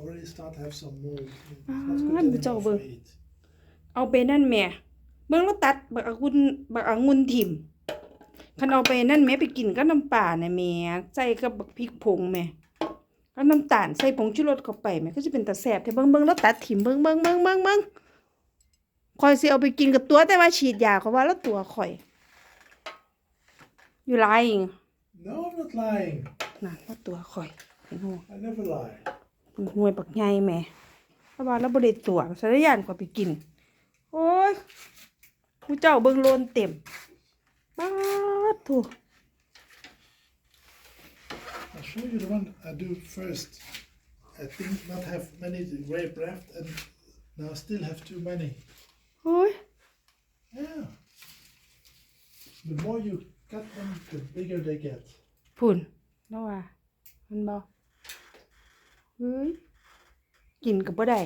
already start to have some mold. It's Ah, not good I'm anymore so for bad. eat. เอาไปนั่นแหม่ เบิ่งแล้วตัดบักองุ่นบักองุ่นถิ่มคันเอาไปนั่นแหม่ไปกินกับน้ำปลาน่ะแหม่ใส่กับบักพริกผงแหม่แล้วน้ำตาลใส่ผงชูรสเข้าไปแหม่ก็จะเป็นตาแซ่บแต่เบิ่งเบิ่งแล้วตัดถิ่มเบิ่งเบิ่งเบิ่งเบิ่งเบิ่งข่อยสิเอาไปกินกับตัวแต่ว่าฉีดยาเขาว่าแล้วตัวข่อย อยู่ lying No, I'm not lying. นั่นแล้วตัวข่อยเห็นบ่ I never lie. หน่วยบักใหญ่แหม่เพราะว่าเราบ่ได้ตัวสารยานก็ไปกิน โอ้ยผู้เจ้าเบิ่งโลนเต็มป๊าดโถู I'll show you the one I do first. I think not have many grape left and now still have too many. โอ้ย Yeah. The more you cut them, the bigger they get. พุ่นแล้วว่ามันบ่ เฮ้ยกินก็บ่ได้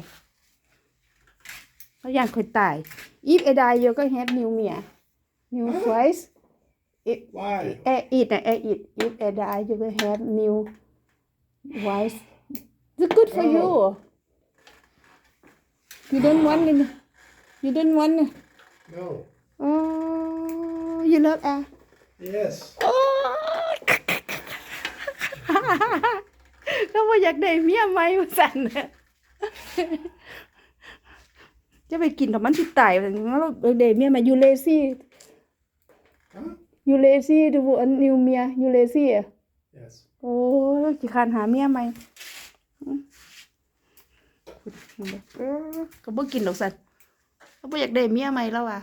เขาย่านค่อยตาย if I die you can have new เมีย new twice if Why? I eat นะ I eat if I die you can have new wife it's good for you you don't want it you don't want it No. oh you love ah Yes. โอ้ย ก็ว่าอยากได้เมียไหมว่าสั่นน่ะจะไปกินแต่มันสิตายว่าซั่นเราได้เมียมาอยู่เลซี่ Huh? อยู่เลซี่ดูอันนิวเมียอยู่เลซี่อะ Yes. โอ้ยขี้คร้านหาเมียใหม่อืมเออก็บ่กินดอกสันก็บ่อยากได้เมียใหม่แล้วอะ